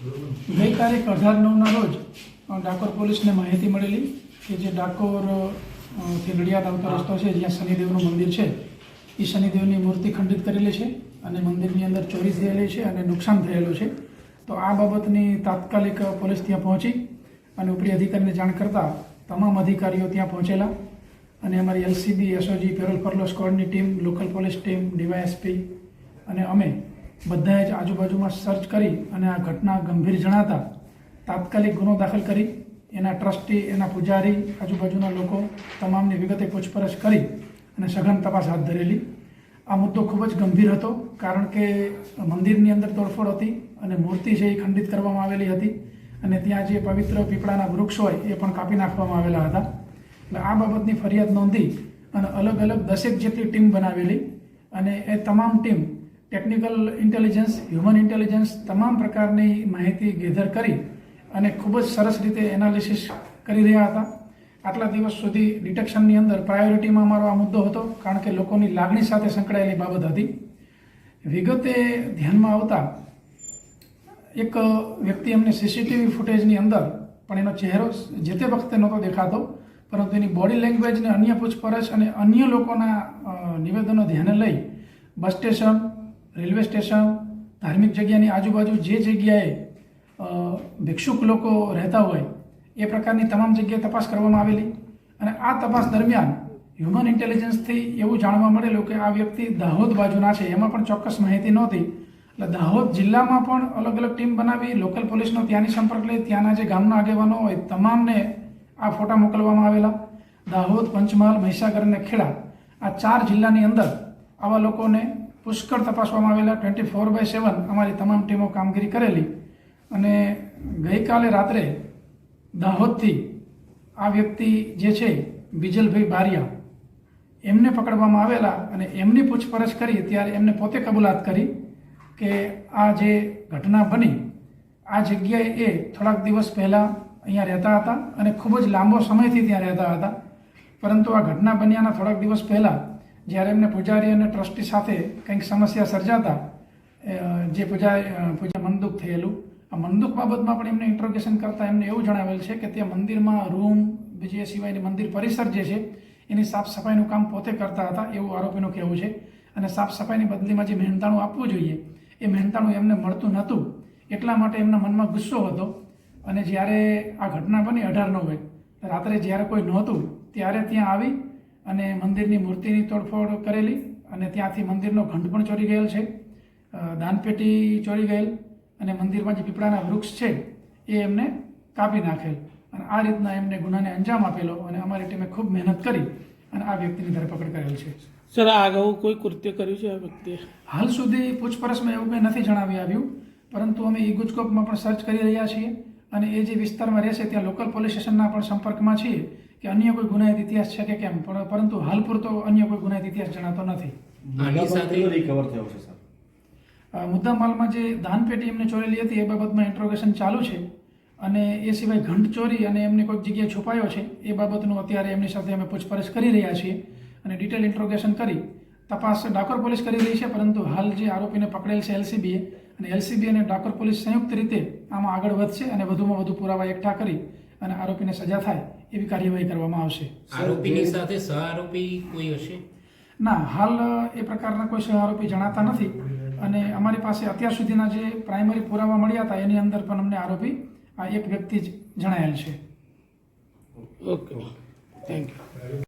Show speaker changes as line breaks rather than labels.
ગઈ તારીખ અઢાર નવના રોજ ડાકોર પોલીસને માહિતી મળેલી કે જે ડાકોરથી નડિયાદ આવતો રસ્તો છે, જ્યાં શનિદેવનું મંદિર છે, એ શનિદેવની મૂર્તિ ખંડિત કરેલી છે અને મંદિરની અંદર ચોરી થયેલી છે અને નુકસાન થયેલું છે. તો આ બાબતની તાત્કાલિક પોલીસ ત્યાં પહોંચી અને ઉપરી અધિકારીને જાણ કરતાં તમામ અધિકારીઓ ત્યાં પહોંચેલા અને અમારી LCB, SOG, parole furlough સ્ક્વોડની team, local police team, DYSP અને અમે બધાએ જ આજુબાજુમાં સર્ચ કરી અને આ ઘટના ગંભીર જણાતા તાત્કાલિક ગુનો દાખલ કરી એના ટ્રસ્ટી એના પૂજારી, આજુબાજુના લોકો તમામની વિગતે પૂછપરછ કરી અને સઘન તપાસ હાથ ધરેલી. આ મુદ્દો ખૂબ જ ગંભીર હતો કારણ કે મંદિરની અંદર તોડફોડ હતી અને મૂર્તિ છે એ ખંડિત કરવામાં આવેલી હતી અને ત્યાં જે પવિત્ર પીપળાના વૃક્ષ હોય એ પણ કાપી નાખવામાં આવેલા હતા. એટલે આ બાબતની ફરિયાદ નોંધી અને અલગ અલગ દસેક જેટલી ટીમ બનાવેલી અને એ તમામ team technical intelligence, human intelligence તમામ પ્રકારની માહિતી ગેધર કરી અને ખૂબ જ સરસ રીતે એનાલિસિસ કરી રહ્યા હતા. આટલા દિવસ સુધી ડિટેક્શનની અંદર પ્રાયોરિટીમાં અમારો આ મુદ્દો હતો, કારણ કે લોકોની લાગણી સાથે સંકળાયેલી બાબત હતી. વિગતે ધ્યાનમાં આવતા એક વ્યક્તિ અમને સીસીટીવી ફૂટેજની અંદર, પણ એનો ચહેરો જે તે વખતે નહોતો દેખાતો, પરંતુ એની બોડી લેંગ્વેજ અને અન્ય પૂછપરછ અને અન્ય લોકોના નિવેદનો ધ્યાને લઈ બસ સ્ટેશન રેલવે સ્ટેશન, ધાર્મિક જગ્યાની આજુબાજુ જે જગ્યાએ ભિક્ષુક લોકો રહેતા હોય, એ પ્રકારની તમામ જગ્યાએ તપાસ કરવામાં આવેલી. અને આ તપાસ દરમિયાન હ્યુમન ઇન્ટેલિજન્સથી એવું જાણવા મળેલું કે આ વ્યક્તિ દાહોદ બાજુના છે, એમાં પણ ચોક્કસ માહિતી નહોતી. એટલે દાહોદ જિલ્લામાં પણ અલગ અલગ ટીમ બનાવી લોકલ પોલીસનો ત્યાંની સંપર્ક લઈ, ત્યાંના જે ગામના આગેવાનો હોય, તમામને આ ફોટા મોકલવામાં આવેલા. દાહોદ, પંચમહાલ, મહીસાગર અને ખેડા આ ચાર જિલ્લાની અંદર આવા લોકોને પુષ્કળ તપાસવામાં આવેલા ટ્વેન્ટી ફોર બાય સેવન અમારી તમામ ટીમો કામગીરી કરેલી. અને ગઈકાલે રાત્રે દાહોદથી આ વ્યક્તિ જે છે, બિજલભાઈ બારિયા, એમને પકડવામાં આવેલા અને એમની પૂછપરછ કરી ત્યારે એમને પોતે કબૂલાત કરી કે આ જે ઘટના બની, આ જગ્યાએ એ થોડાક દિવસ પહેલાં અહીંયા રહેતા હતા અને ખૂબ જ લાંબો સમયથી ત્યાં રહેતા હતા. પરંતુ આ ઘટના બન્યાના થોડાક દિવસ પહેલાં જ્યારે એમને પૂજારી અને ટ્રસ્ટી સાથે કંઈક સમસ્યા સર્જાતા જે પૂજા પૂજા મંદુક થયેલું, આ મંદુક બાબતમાં પણ એમને ઇન્ટ્રોગેશન કરતાં એમને એવું જણાવેલ છે કે તે મંદિરમાં રૂમ બીજી સિવાયની મંદિર પરિસર જે છે, એની સાફ સફાઈનું કામ પોતે કરતા હતા એવું આરોપીનું કહેવું છે. અને સાફ સફાઈની બદલીમાં જે મહેનતાણું આપવું જોઈએ, એ મહેનતાણું એમને મળતું નહોતું. એટલા માટે એમના મનમાં ગુસ્સો હતો. અને જ્યારે આ ઘટના બની અઢાર નવે, રાત્રે જ્યારે કોઈ નહોતું, ત્યારે ત્યાં આવી અને મંદિરની મૂર્તિની તોડફોડ કરેલી અને ત્યાંથી મંદિરનો ઘંટ પણ ચોરી ગયેલ છે. દાનપેટી ચોરી ગયેલ અને મંદિરમાં જે પીપળાના વૃક્ષ છે એ એમને કાપી નાખેલ. અને આ રીતના એમને ગુનાને અંજામ આપેલો અને અમારી ટીમે ખૂબ મહેનત કરી અને આ વ્યક્તિની ધરપકડ કરેલ છે.
સર આ અગાઉ કોઈ કૃત્ય કર્યું છે આ વ્યક્તિએ?
હાલ સુધી પૂછપરછમાં એવું કંઈ નથી જણાવી આવ્યું પરંતુ અમે ઇગુજકોપમાં પણ સર્ચ કરી રહ્યા છીએ અને એ જે વિસ્તારમાં રહેશે ત્યાં લોકલ પોલીસ સ્ટેશનના પણ સંપર્કમાં છીએ. કે અન્ય કોઈ ગુનાહિત ઇતિહાસ છે કે કેમ? પણ પરંતુ હાલ પૂરતો અન્ય કોઈ ગુનાહિત ઇતિહાસ જણાતો નથી.
આની સાથે
રિકવર થયો છે સર
મુદ્દા માલમાં જે દાનપેટી એમને ચોરેલી હતી એ બાબતમાં ઇન્ટ્રોગેશન ચાલુ છે અને એ સિવાય ઘંટ ચોરી અને એમને કોઈક જગ્યાએ છુપાયો છે એ બાબતનું અત્યારે એમની સાથે અમે પૂછપરછ કરી રહ્યા છીએ અને ડિટેલ ઇન્ટ્રોગેશન કરી તપાસ ડાકોર પોલીસ કરી રહી છે પરંતુ હાલ જે આરોપીને પકડેલ છે એલસીબીએ અને એલસીબી અને ડાકોર પોલીસ સંયુક્ત રીતે આમાં આગળ વધશે અને વધુમાં વધુ પુરાવા એકઠા કરી અને આરોપીને સજા થાય એવી કાર્યવાહી કરવામાં આવશે.
આરોપીની સાથે સહ આરોપી કોઈ હશે?
ના હાલ એ પ્રકારના કોઈ સહ આરોપી જણાતા નથી. અને અમારી પાસે અત્યાર સુધીના જે પ્રાઇમરી પુરાવા મળ્યા હતા એની અંદર પણ અમને આરોપી આ એક વ્યક્તિ જ જણાયેલ છે.
Okay thank you